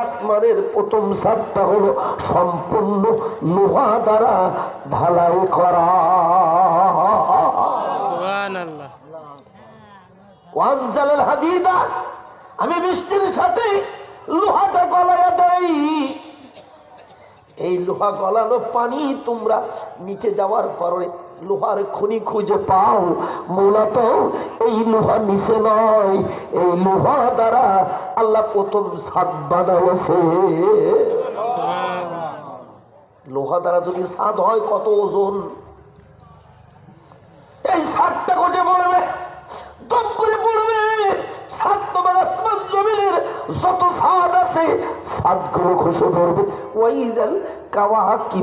আসমানের প্রথম সাতটা হলো সম্পূর্ণ লোহা দ্বারা ঢালাই করা। আমি বৃষ্টির সাথে লোহাটা গলায় দেই। এই লোহা গলানো পানি তোমরা নিচে যাওয়ার পরে লোহার খনি খুঁজে পাও। মূলত এই লোহা নিচে নয়, এই লোহা দ্বারা আল্লাহ প্রথম সাত বানাইছে লোহা দ্বারা যদি সাদ হয় কত ওজন? এই সাতটা কোটে পড়বে যত সাদ আছে সাদগুলো খসে পড়বে ওয়াইদাল কাওয়া কি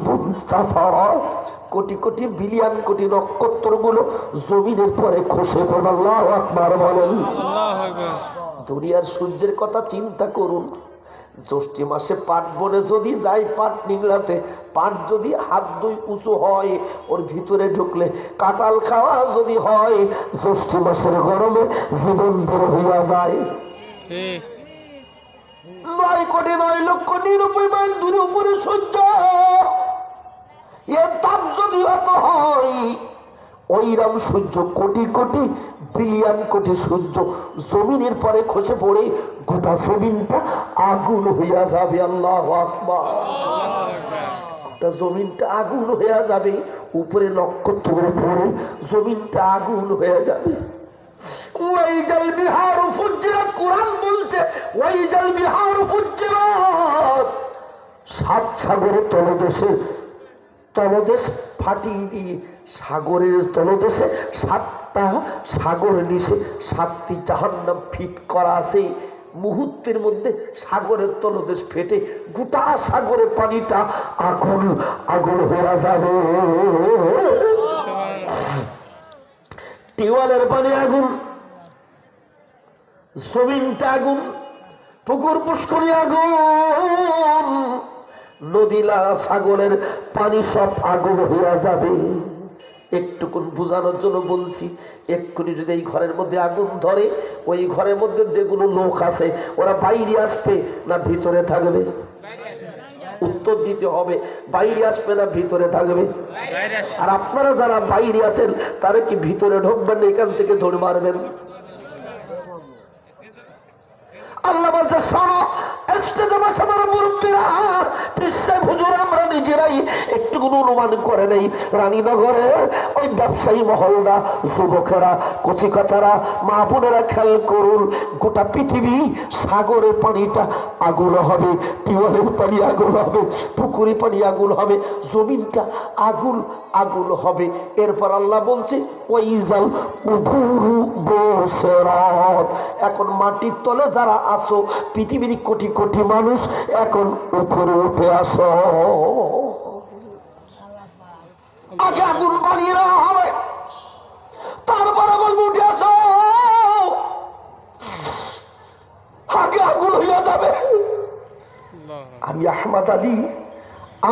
কোটি কোটি বিলিয়ন কোটি নক্ষত্রগুলো জমিনের পরে খসে পড়বে। আল্লাহু আকবার বলেন। আল্লাহু আকবার। দুনিয়ার সূর্যের কথা চিন্তা করুন। জ্যৈষ্ঠী মাসে পাট বনে যদি যাই পাট নিংড়াতে পাট যদি হাত দুই উঁচু হয় ওর ভিতরে ঢুকলে কাঁঠাল খাওয়া যদি হয় জ্যৈষ্ঠী মাসের গরমে জীবন বের হইয়া যায়। ঠিক। নয় কোটি নয় লক্ষ নিরানব্বই মাইল দূরে উপরে সূর্য। এর তাপ যদি হয় সূর্য, কোটি কোটি, বিলিয়ন কোটি সূর্য জমিনের পরে খসে পড়ে গোটা জমিনটা আগুন হইয়া যাবে, আল্লাহ গোটা জমিনটা আগুন হইয়া যাবে, উপরে নক্ষত্র পড়ে জমিনটা আগুন হয়ে যাবে। কোরআন বলছে বিহার সাত সাগরের তলদেশে তলদেশ ফাটিয়ে দিয়ে সাগরের তলদেশে সাতটা সাগর নিচে সাতটি জাহান্নাম ফিট করা আছে। মুহূর্তের মধ্যে সাগরের তলদেশ ফেটে গোটা সাগরের পানিটা আগুন আগুন হয়ে যাবে। টিওয়ালের পানি আগুন। জমিনটা আগুন পুকুর পুষ্করি আগুন নদীলা সাগরের পানি সব আগুন হইয়া যাবে। একটুকুন বোঝানোর জন্য বলছি, এক্ষুনি যদি এই ঘরের মধ্যে আগুন ধরে, ওই ঘরের মধ্যে যেগুলো লোক আছে, ওরা বাইরে আসবে না ভিতরে থাকবে? উত্তর দিতে হবে, বাইরে আসবে না ভিতরে থাকবে? আর আপনারা যারা বাইরে আছেন, তারা কি ভিতরে ঢুকবেন এখান থেকে ধরে মারবেন? আল্লাহ বলছে শোনো কোনো অনুমান করে নেই। রানীনগরে ওই ব্যবসায়ী মহলরা যুবকেরা, কচিকাচারা, মা বোনেরা খেয়াল করুন, গোটা পৃথিবী সাগরের পানিটা আগুন হবে, টিউবওয়েলের পানি আগুন হবে, পুকুরে পানি আগুন হবে, জমিনটা আগুন আগুন হবে। এরপর আল্লাহ বলছে ওইজাল উভুরু বসেরাত। এখন মাটির তলে যারা আসো পৃথিবীর কোটি কোটি মানুষ এখন উপরে উঠে আসো। আগে আগুন বানিয়ে নেওয়া হবে। তারপরে বলব উঠে আসো। আগে আগুন হইয়া যাবে। আমি আহমদ আলী,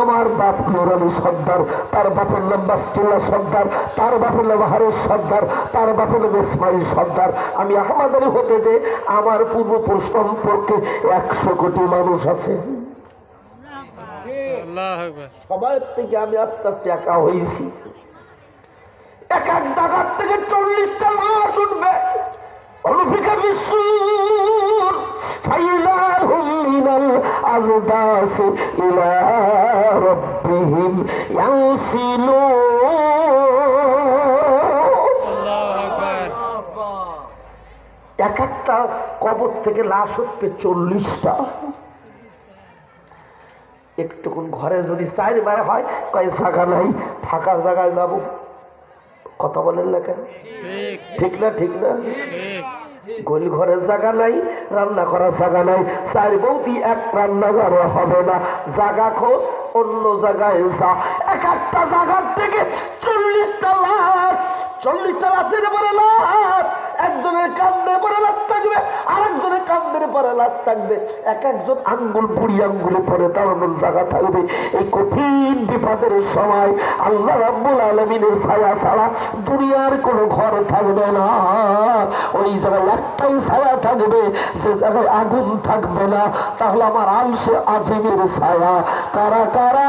আমার বাপ নুর আলী সর্দার, তার বাপের নাম বাস্তুল্লাহ সর্দার, তার বাপের নাম হারুস সর্দার, তার বাপের নাম ইসমাইল সর্দার। আমি আহমদ আলী হতে যে আমার পূর্বপুরুষ সম্পর্কে একশো কোটি মানুষ আছে। সবার থেকে আমি আস্তে আস্তে একা হয়েছি এক এক জায়গার থেকে চল্লিশটা লাশ উঠবে। অনুফিকা বিশুর ফাইলাহুম মিনাল আজদাস ইলা রাব্বিহিম ইয়াউসিলুন। আল্লাহু আকবার। এক একটা কবর থেকে লাশ উঠবে চল্লিশটা। একটুকুন ঘরে যদি চার মায় হয় কয় জায়গা নাই ফাঁকা জায়গায় যাব। কথা বলেন না কেন? ঠিক। ঠিক না ঠিক না? গোল ঘরের জায়গা নাই রান্না করার জায়গা নাই চার বৌদি এক রান্নাঘর হবে না। জায়গা খোঁজ অন্য জায়গায় যা। এক একটা জায়গার থেকে চল্লিশটা লাশ চল্লিশটা লাশের পরে লাশ। একজনের কান্দে পরে লাশ থাকবে আর একজনের কান্দের পরে লাশ থাকবে। এক একজন আঙ্গুল, বুড়ি আঙ্গুলে পরে দাঁড়ানোর জায়গা থাকবে। এই কঠিন বিপদের সময় আল্লাহ রাব্বুল আলমিনের ছায়া ছাড়া দুনিয়ার কোনো ঘর থাকবে না। ওই জায়গায় একটাই ছায়া থাকবে, সে জায়গায় আগুন থাকবে না। তাহলে আমার আলসে আজিমের ছায়া কারা কারা?